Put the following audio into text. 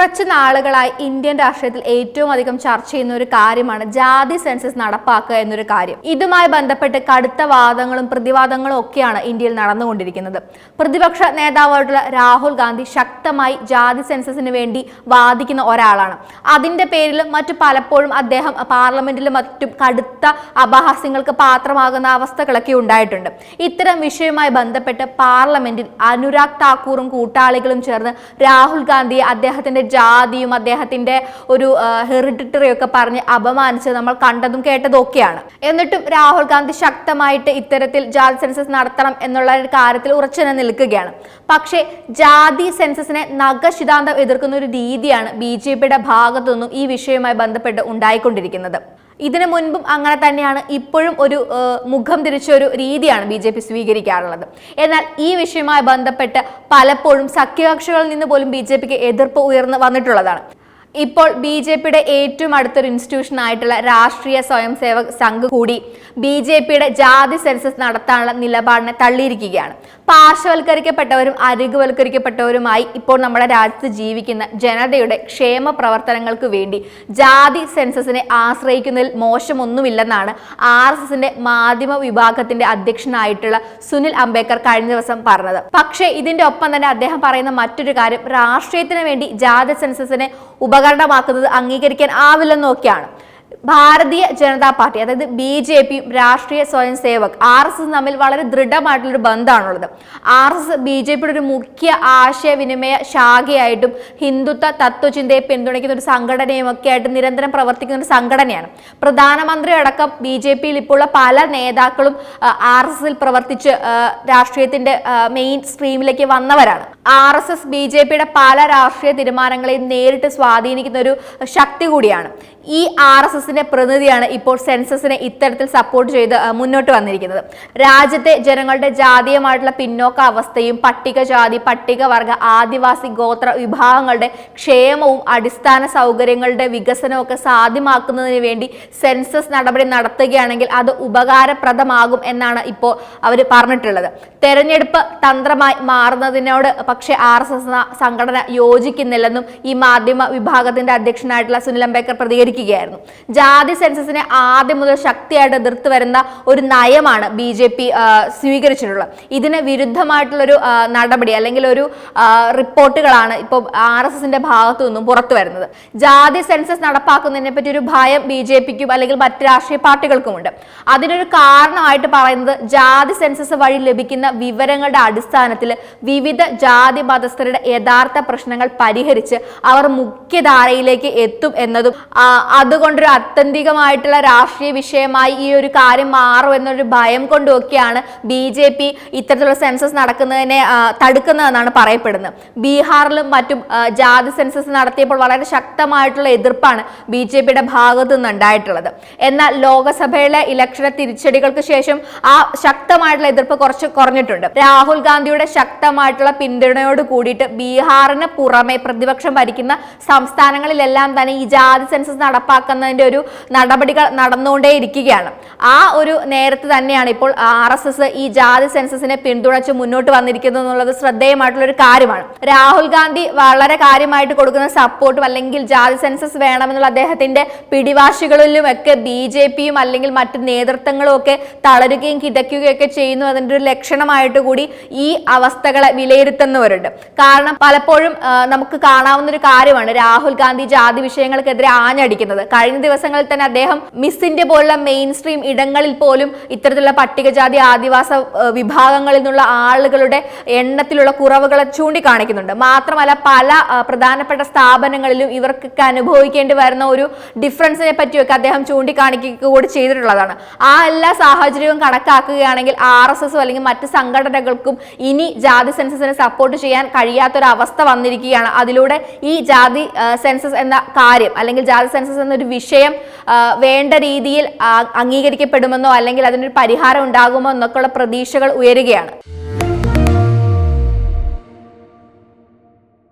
കുറച്ച് നാളുകളായി ഇന്ത്യൻ രാഷ്ട്രീയത്തിൽ ഏറ്റവും അധികം ചർച്ച ചെയ്യുന്ന ഒരു കാര്യമാണ് ജാതി സെൻസസ് നടപ്പാക്കുക എന്നൊരു കാര്യം. ഇതുമായി ബന്ധപ്പെട്ട് കടുത്ത വാദങ്ങളും പ്രതിവാദങ്ങളും ഒക്കെയാണ് ഇന്ത്യയിൽ നടന്നുകൊണ്ടിരിക്കുന്നത്. പ്രതിപക്ഷ നേതാവായിട്ടുള്ള രാഹുൽ ഗാന്ധി ശക്തമായി ജാതി സെൻസസിന് വേണ്ടി വാദിക്കുന്ന ഒരാളാണ്. അതിന്റെ പേരിലും മറ്റു പലപ്പോഴും അദ്ദേഹം പാർലമെന്റിലും മറ്റും കടുത്ത അപഹാസ്യങ്ങൾക്ക് പാത്രമാകുന്ന അവസ്ഥകളൊക്കെ ഉണ്ടായിട്ടുണ്ട്. ഇത്തരം വിഷയവുമായി ബന്ധപ്പെട്ട് പാർലമെന്റിൽ അനുരാഗ് താക്കൂറും കൂട്ടാളികളും ചേർന്ന് രാഹുൽ ഗാന്ധിയെ അദ്ദേഹത്തിന്റെ ജാതിയും അദ്ദേഹത്തിന്റെ ഒരു ഹെറിഡിറ്ററി ഒക്കെ പറഞ്ഞ് അപമാനിച്ച് നമ്മൾ കണ്ടതും കേട്ടതും ഒക്കെയാണ്. എന്നിട്ടും രാഹുൽ ഗാന്ധി ശക്തമായിട്ട് ഇത്തരത്തിൽ ജാതി സെൻസസ് നടത്തണം എന്നുള്ള കാര്യത്തിൽ ഉറച്ചു തന്നെ നിൽക്കുകയാണ്. പക്ഷേ ജാതി സെൻസസിനെ നഖശിതാന്തം എതിർക്കുന്ന ഒരു രീതിയാണ് ബി ജെ പിയുടെ ഭാഗത്തുനിന്നും ഈ വിഷയവുമായി ബന്ധപ്പെട്ട് ഉണ്ടായിക്കൊണ്ടിരിക്കുന്നത്. ഇതിനു മുൻപും അങ്ങനെ തന്നെയാണ് ഇപ്പോഴും ഒരു മുഖം തിരിച്ച ഒരു രീതിയാണ് ബി ജെ പി സ്വീകരിക്കാറുള്ളത്. എന്നാൽ ഈ വിഷയവുമായി ബന്ധപ്പെട്ട് പലപ്പോഴും സഖ്യകക്ഷികളിൽ നിന്ന് പോലും ബി ജെ പിക്ക് എതിർപ്പ് ഉയർന്നു വന്നിട്ടുള്ളതാണ്. ഇപ്പോൾ ബി ജെ പിയുടെ ഏറ്റവും അടുത്തൊരു ഇൻസ്റ്റിറ്റ്യൂഷൻ ആയിട്ടുള്ള രാഷ്ട്രീയ സ്വയം സേവക് സംഘ് കൂടി ബി ജെ പിയുടെ ജാതി സെൻസസ് നടത്താനുള്ള നിലപാടിനെ തള്ളിയിരിക്കുകയാണ്. പാർശ്വവൽക്കരിക്കപ്പെട്ടവരും അരികുവൽക്കരിക്കപ്പെട്ടവരുമായി ഇപ്പോൾ നമ്മുടെ രാജ്യത്ത് ജീവിക്കുന്ന ജനതയുടെ ക്ഷേമ പ്രവർത്തനങ്ങൾക്ക് വേണ്ടി ജാതി സെൻസസിനെ ആശ്രയിക്കുന്നതിൽ മോശമൊന്നുമില്ലെന്നാണ് ആർ എസ് എസിന്റെ മാധ്യമ വിഭാഗത്തിന്റെ അധ്യക്ഷനായിട്ടുള്ള സുനിൽ അംബേദ്കർ കഴിഞ്ഞ ദിവസം പറഞ്ഞത്. പക്ഷേ ഇതിന്റെ ഒപ്പം തന്നെ അദ്ദേഹം പറയുന്ന മറ്റൊരു കാര്യം രാഷ്ട്രീയത്തിന് വേണ്ടി ജാതി സെൻസസിനെ ഉപകരണമാക്കുന്നത് അംഗീകരിക്കാൻ ആവില്ലെന്നൊക്കെയാണ് ഭാരതീയ ജനതാ പാർട്ടി അതായത് ബി ജെ പിയും Rashtriya Swayam Sevak R S S തമ്മിൽ വളരെ ദൃഢമായിട്ടുള്ളൊരു ബന്ധമാണുള്ളത്. R S S B J പിയുടെ ഒരു മുഖ്യ ആശയവിനിമയ ശാഖയായിട്ടും ഹിന്ദുത്വ തത്വചിന്തയെ പിന്തുണയ്ക്കുന്ന ഒരു സംഘടനയും ഒക്കെ ആയിട്ട് നിരന്തരം പ്രവർത്തിക്കുന്ന ഒരു സംഘടനയാണ്. പ്രധാനമന്ത്രി അടക്കം ബി ജെ പിയിൽ ഇപ്പോഴുള്ള പല നേതാക്കളും ആർ എസ് എസിൽ പ്രവർത്തിച്ച് രാഷ്ട്രീയത്തിന്റെ മെയിൻ സ്ട്രീമിലേക്ക് വന്നവരാണ്. R S S B J പിയുടെ പല രാഷ്ട്രീയ തീരുമാനങ്ങളെയും നേരിട്ട് സ്വാധീനിക്കുന്ന ഒരു ശക്തി കൂടിയാണ്. ഈ ആർ എസ് എസിന്റെ പ്രതിനിധിയാണ് ഇപ്പോൾ സെൻസസിനെ ഇത്തരത്തിൽ സപ്പോർട്ട് ചെയ്ത് മുന്നോട്ട് വന്നിരിക്കുന്നത്. രാജ്യത്തെ ജനങ്ങളുടെ ജാതീയമായിട്ടുള്ള പിന്നോക്ക അവസ്ഥയും പട്ടികജാതി പട്ടികവർഗ ആദിവാസി ഗോത്ര വിഭാഗങ്ങളുടെ ക്ഷേമവും അടിസ്ഥാന സൗകര്യങ്ങളുടെ വികസനവും ഒക്കെ സാധ്യമാക്കുന്നതിന് വേണ്ടി സെൻസസ് നടപടി നടത്തുകയാണെങ്കിൽ അത് ഉപകാരപ്രദമാകും എന്നാണ് ഇപ്പോൾ അവർ പറഞ്ഞിട്ടുള്ളത്. തെരഞ്ഞെടുപ്പ് തന്ത്രമായി മാറുന്നതിനോട് പക്ഷേ ആർ എസ് എസ് സംഘടന യോജിക്കുന്നില്ലെന്നും ഈ മാധ്യമ വിഭാഗത്തിന്റെ അധ്യക്ഷനായിട്ടുള്ള സുനിൽ അംബേദ്കർ പ്രതികരിക്കുകയായിരുന്നു. ജാതി സെൻസസിനെ ആദ്യം മുതൽ ശക്തിയായിട്ട് എതിർത്ത് വരുന്ന ഒരു നയമാണ് ബി ജെ പി സ്വീകരിച്ചിട്ടുള്ളത്. ഇതിന് വിരുദ്ധമായിട്ടുള്ളൊരു നടപടി അല്ലെങ്കിൽ ഒരു റിപ്പോർട്ടുകളാണ് ഇപ്പോൾ ആർ എസ് എസിന്റെ ഭാഗത്തു നിന്നും പുറത്തു വരുന്നത്. ജാതി സെൻസസ് നടപ്പാക്കുന്നതിനെ പറ്റി ഒരു ഭയം ബി ജെ പിക്കും അല്ലെങ്കിൽ മറ്റ് രാഷ്ട്രീയ പാർട്ടികൾക്കുമുണ്ട്. അതിനൊരു കാരണമായിട്ട് പറയുന്നത് ജാതി സെൻസസ് വഴി ലഭിക്കുന്ന വിവരങ്ങളുടെ അടിസ്ഥാനത്തിൽ വിവിധ ജാതി മതസ്ഥരുടെ യഥാർത്ഥ പ്രശ്നങ്ങൾ പരിഹരിച്ച് അവർ മുഖ്യധാരയിലേക്ക് എത്തും എന്നതും അതുകൊണ്ടൊരു അത്യന്തികമായിട്ടുള്ള രാഷ്ട്രീയ വിഷയമായി ഈ ഒരു കാര്യം മാറും എന്നൊരു ഭയം കൊണ്ടുമൊക്കെയാണ് ബി ജെ പി ഇത്തരത്തിലുള്ള സെൻസസ് നടക്കുന്നതിനെ തടുക്കുന്നതെന്നാണ് പറയപ്പെടുന്നത്. ബീഹാറിലും മറ്റും ജാതി സെൻസസ് നടത്തിയപ്പോൾ വളരെ ശക്തമായിട്ടുള്ള എതിർപ്പാണ് ബി ജെ പിയുടെ ഭാഗത്തു നിന്നുണ്ടായിട്ടുള്ളത്. എന്നാൽ ലോകസഭയിലെ ഇലക്ഷനെ തിരിച്ചടികൾക്ക് ശേഷം ആ ശക്തമായിട്ടുള്ള എതിർപ്പ് കുറച്ച് കുറഞ്ഞിട്ടുണ്ട്. രാഹുൽ ഗാന്ധിയുടെ ശക്തമായിട്ടുള്ള പിന്തുണയോട് കൂടിയിട്ട് ബീഹാറിന് പുറമെ പ്രതിപക്ഷം ഭരിക്കുന്ന സംസ്ഥാനങ്ങളിലെല്ലാം തന്നെ ഈ ജാതി സെൻസസ് നടപ്പാക്കുന്നതിന്റെ ഒരു നടപടികൾ നടന്നുകൊണ്ടേ ഇരിക്കുകയാണ് ആ ഒരു നേരത്തെ തന്നെയാണ് ഇപ്പോൾ ആർ എസ് എസ് ഈ ജാതി സെൻസസിനെ പിന്തുണച്ച് മുന്നോട്ട് വന്നിരിക്കുന്നത് എന്നുള്ളത് ശ്രദ്ധേയമായിട്ടുള്ള ഒരു കാര്യമാണ്. രാഹുൽ ഗാന്ധി വളരെ കാര്യമായിട്ട് കൊടുക്കുന്ന സപ്പോർട്ടും അല്ലെങ്കിൽ ജാതി സെൻസസ് വേണമെന്നുള്ള അദ്ദേഹത്തിന്റെ പിടിവാശികളിലും ഒക്കെ ബി ജെ പിയും അല്ലെങ്കിൽ മറ്റ് നേതൃത്വങ്ങളും ഒക്കെ തളരുകയും കിതയ്ക്കുകയൊക്കെ ചെയ്യുന്നു. അതിന്റെ ഒരു ലക്ഷണമായിട്ട് കൂടി ഈ അവസ്ഥകളെ വിലയിരുത്തുന്നവരുണ്ട് കാരണം പലപ്പോഴും നമുക്ക് കാണാവുന്ന ഒരു കാര്യമാണ് രാഹുൽ ഗാന്ധി ജാതി വിഷയങ്ങൾക്കെതിരെ ആഞ്ഞടിക്കുന്നത്. കഴിഞ്ഞ ദിവസങ്ങളിൽ തന്നെ അദ്ദേഹം മിസ് ഇന്ത്യ പോലുള്ള മെയിൻ സ്ട്രീം ഇടങ്ങളിൽ പോലും ഇത്തരത്തിലുള്ള പട്ടികജാതി ആദിവാസ വിഭാഗങ്ങളിൽ നിന്നുള്ള ആളുകളുടെ എണ്ണത്തിലുള്ള കുറവുകളെ ചൂണ്ടിക്കാണിക്കുന്നുണ്ട്. മാത്രമല്ല പല പ്രധാനപ്പെട്ട സ്ഥാപനങ്ങളിലും ഇവർക്കൊക്കെ അനുഭവിക്കേണ്ടി വരുന്ന ഒരു ഡിഫറൻസിനെ പറ്റിയൊക്കെ അദ്ദേഹം ചൂണ്ടിക്കാണിക്കുക കൂടി ചെയ്തിട്ടുള്ളതാണ്. ആ എല്ലാ സാഹചര്യവും കണക്കാക്കുകയാണെങ്കിൽ ആർ എസ് എസ് അല്ലെങ്കിൽ മറ്റ് സംഘടനകൾക്കും ഇനി ജാതി സെൻസസിനെ സപ്പോർട്ട് ചെയ്യാൻ കഴിയാത്തൊരവസ്ഥ വന്നിരിക്കുകയാണ്. അതിലൂടെ ഈ ജാതി സെൻസസ് എന്ന കാര്യം അല്ലെങ്കിൽ ജാതി സെൻസസ് എന്നൊരു വിഷയം വേണ്ട രീതിയിൽ അംഗീകരിക്കപ്പെടുമെന്നോ അല്ലെങ്കിൽ അതിനൊരു പരിഹാരം ഉണ്ടാകുമോ എന്നൊക്കെയുള്ള പ്രതീക്ഷകൾ ഉയരുകയാണ്.